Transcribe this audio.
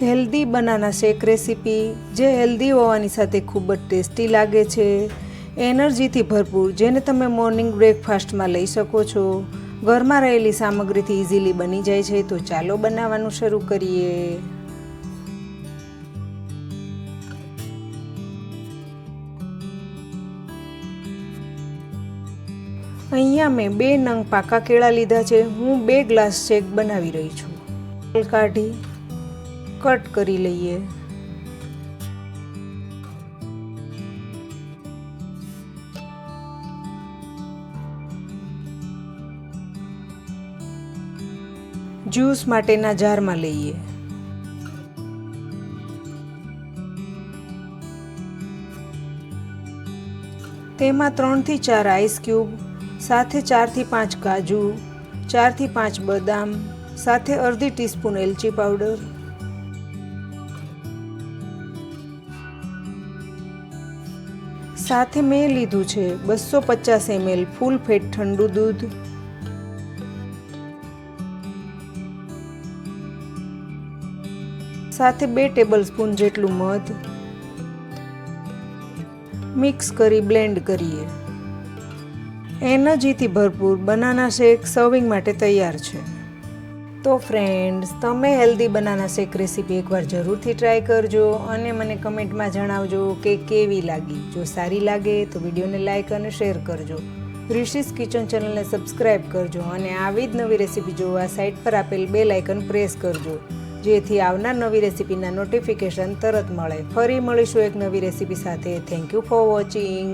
Healthy banana shake recipe જે healthy હોવાની સાથે ખૂબ જ ટેસ્ટી લાગે છે. એનર્જીથી ભરપૂર, જેને તમે મોર્નિંગ બ્રેકફાસ્ટમાં લઈ શકો છો. ઘરમાં રહેલી સામગ્રીથી ઇઝીલી બની જાય છે, તો ચાલો બનાવવાનું શરૂ કરીએ. અહીંયા મેં બે નંગ પાકા કેળા લીધા છે. હું બે ગ્લાસ શેક બનાવી રહી છું. કાઢી કટ કરી લઈએ. જ્યુસ માટેના જારમાં લઈએ. તેમાં ત્રણથી ચાર આઈસ ક્યુબ સાથે ચારથી પાંચ કાજુ, ચારથી પાંચ બદામ, સાથે અડધી ટીસ્પૂન એલચી પાવડર સાથે મેં લીધું છે બસો પચાસ એમએલ ફૂલ ફેટ ઠંડુ દૂધ. સાથે બે ટેબલ સ્પૂન જેટલું મધ. મિક્સ કરી બ્લેન્ડ કરીએ. એનર્જીથી ભરપૂર બનાના શેક સર્વિંગ માટે તૈયાર છે. તો ફ્રેન્ડ્સ તમે હેલ્ધી બનાના શેક રેસીપી એકવાર જરૂરથી ટ્રાય કરજો અને મને કમેન્ટમાં જણાવજો કે કેવી લાગી. જો સારી લાગે તો વિડીયોને લાઇક અને શેર કરજો. રિશિસ કિચન ચેનલને સબસ્ક્રાઇબ કરજો અને આવી જ નવી રેસીપી જોવા સાઇટ પર આપેલ બે લાઇકન પ્રેસ કરજો. જેથી આવનાર નવી રેસીપીના નોટિફિકેશન તરત મળે. ફરી મળીશું એક નવી રેસીપી સાથે. Thank you for watching